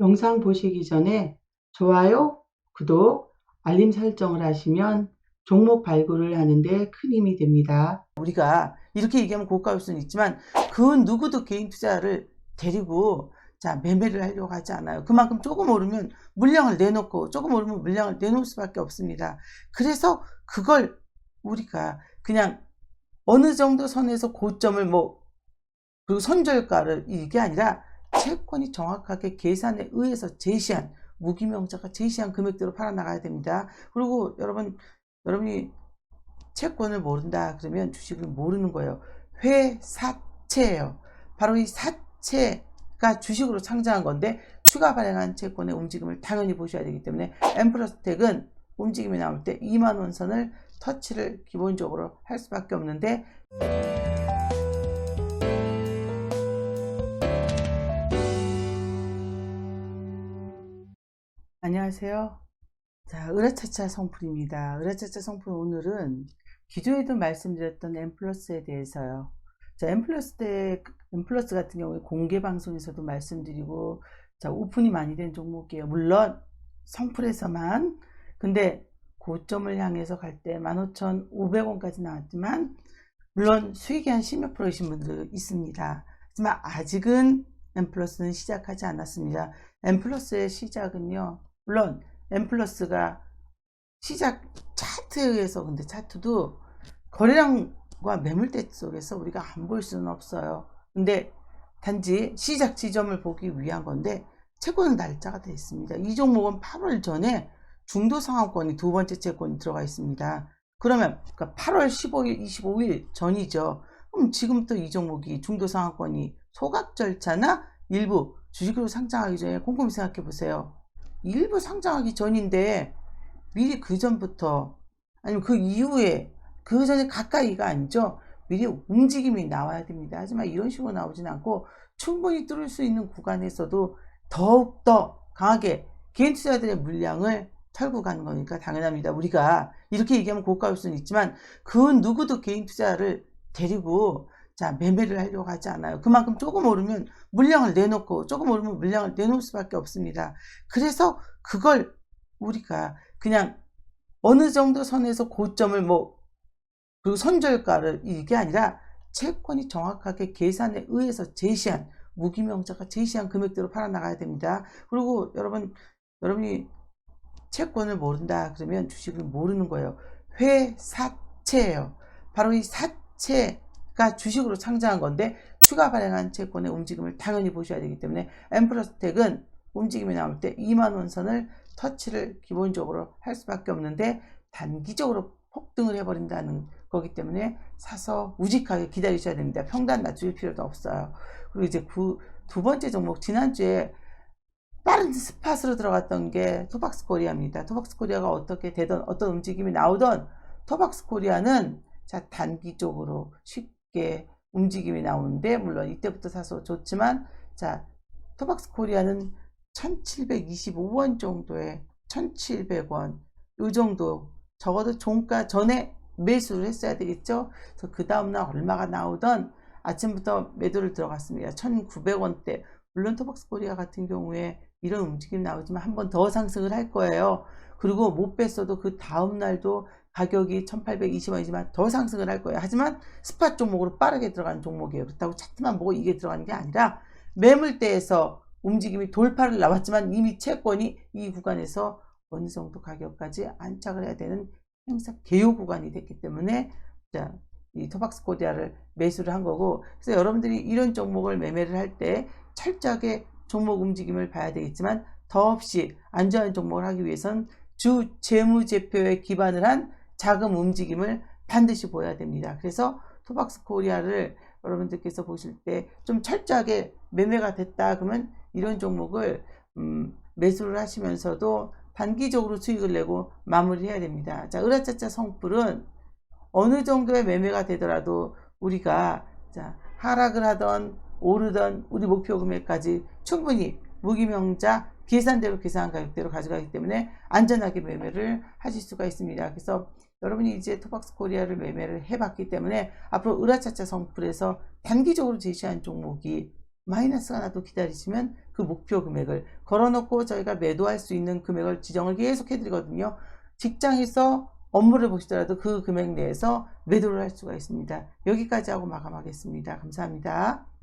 영상 보시기 전에 좋아요, 구독, 알림 설정을 하시면 종목 발굴을 하는데 큰 힘이 됩니다. 우리가 이렇게 얘기하면 고가일 수는 있지만 그 누구도 개인 투자를 데리고 자 매매를 하려고 하지 않아요. 그만큼 조금 오르면 물량을 내놓고 조금 오르면 물량을 내놓을 수밖에 없습니다. 그래서 그걸 우리가 그냥 어느 정도 선에서 고점을 뭐 그리고 선절가를 이게 아니라 채권이 정확하게 계산에 의해서 제시한 무기명자가 제시한 금액대로 팔아나가야 됩니다. 그리고 여러분 여러분이 채권을 모른다 그러면 주식을 모르는 거예요. 회사채예요. 바로 이 사채가 주식으로 창작한 건데 추가 발행한 채권의 움직임을 당연히 보셔야 되기 때문에 엠플러스텍은 움직임이 나올 때 2만 원 선을 터치를 기본적으로 할 수밖에 없는데 안녕하세요. 자, 으라차차 성풀입니다. 으라차차 성풀 오늘은 기존에도 말씀드렸던 엠플러스에 대해서요. 자, 엠플러스 때, 엠플러스 같은 경우에 공개 방송에서도 말씀드리고, 자, 오픈이 많이 된 종목이에요. 물론, 성풀에서만. 근데, 고점을 향해서 갈 때 15,500원까지 나왔지만, 물론 수익이 한 10몇 프로이신 분들 있습니다. 하지만 아직은 엠플러스는 시작하지 않았습니다. 엠플러스의 시작은요, 물론 엠플러스가 시작 차트에 의해서 근데 차트도 거래량과 매물대 속에서 우리가 안 볼 수는 없어요. 근데 단지 시작 지점을 보기 위한 건데 채권은 날짜가 되어 있습니다. 이 종목은 8월 전에 중도 상한권이 두 번째 채권이 들어가 있습니다. 그러면 그러니까 8월 15일, 25일 전이죠. 그럼 지금부터 이 종목이 중도 상한권이 소각 절차나 일부 주식으로 상장하기 전에 꼼꼼히 생각해 보세요. 일부 상장하기 전인데 미리 그 전부터 아니면 그 이후에 그 전에 가까이가 아니죠. 미리 움직임이 나와야 됩니다. 하지만 이런 식으로 나오진 않고 충분히 뚫을 수 있는 구간에서도 더욱더 강하게 개인 투자들의 물량을 털고 가는 거니까 당연합니다. 우리가 이렇게 얘기하면 고가일 수는 있지만 그 누구도 개인 투자를 데리고 자 매매를 하려고 하지 않아요. 그만큼 조금 오르면 물량을 내놓고 조금 오르면 물량을 내놓을 수밖에 없습니다. 그래서 그걸 우리가 그냥 어느 정도 선에서 고점을 뭐 그리고 선절가를 이게 아니라 채권이 정확하게 계산에 의해서 제시한 무기명자가 제시한 금액대로 팔아 나가야 됩니다. 그리고 여러분 여러분이 채권을 모른다 그러면 주식을 모르는 거예요. 회사채예요. 바로 이 사채 가 주식으로 창작한 건데 추가 발행한 채권의 움직임을 당연히 보셔야 되기 때문에 엠플러스텍은 움직임이 나올 때 2만 원 선을 터치를 기본적으로 할 수밖에 없는데 단기적으로 폭등을 해버린다는 거기 때문에 사서 우직하게 기다리셔야 됩니다. 평단 낮출 필요도 없어요. 그리고 이제 그 두 번째 종목 지난주에 빠른 스팟으로 들어갔던 게 토박스 코리아입니다. 토박스 코리아가 어떻게 되던 어떤 움직임이 나오던 토박스 코리아는 자 단기적으로 쉽게 움직임이 나오는데 물론 이때부터 사서 좋지만 자 토박스 코리아는 1725원 정도에 1700원 요 정도 적어도 종가 전에 매수를 했어야 되겠죠. 그래서 그 다음날 얼마가 나오던 아침부터 매도를 들어갔습니다. 1900원대 물론 토박스 코리아 같은 경우에 이런 움직임 나오지만 한 번 더 상승을 할 거예요. 그리고 못 뺐어도 그 다음 날도 가격이 1820원이지만 더 상승을 할 거예요. 하지만 스팟 종목으로 빠르게 들어가는 종목이에요. 그렇다고 차트만 보고 이게 들어가는 게 아니라 매물대에서 움직임이 돌파를 나왔지만 이미 채권이 이 구간에서 어느 정도 가격까지 안착을 해야 되는 행사 개요 구간이 됐기 때문에 자, 이 토박스 코디아를 매수를 한 거고 그래서 여러분들이 이런 종목을 매매를 할 때 철저하게 종목 움직임을 봐야 되겠지만 더없이 안전한 종목을 하기 위해선 주 재무제표에 기반을 한 자금 움직임을 반드시 보여야 됩니다. 그래서 토박스 코리아를 여러분들께서 보실 때 좀 철저하게 매매가 됐다 그러면 이런 종목을 음, 매수를 하시면서도 단기적으로 수익을 내고 마무리해야 됩니다. 자, 으라짜짜 성풀은 어느 정도의 매매가 되더라도 우리가 자, 하락을 하던 오르던 우리 목표 금액까지 충분히 무기명자 계산대로 계산한 가격대로 가져가기 때문에 안전하게 매매를 하실 수가 있습니다. 그래서 여러분이 이제 토박스 코리아를 매매를 해봤기 때문에 앞으로 으라차차 성풀에서 단기적으로 제시한 종목이 마이너스가 나도 기다리시면 그 목표 금액을 걸어놓고 저희가 매도할 수 있는 금액을 지정을 계속 해드리거든요. 직장에서 업무를 보시더라도 그 금액 내에서 매도를 할 수가 있습니다. 여기까지 하고 마감하겠습니다. 감사합니다.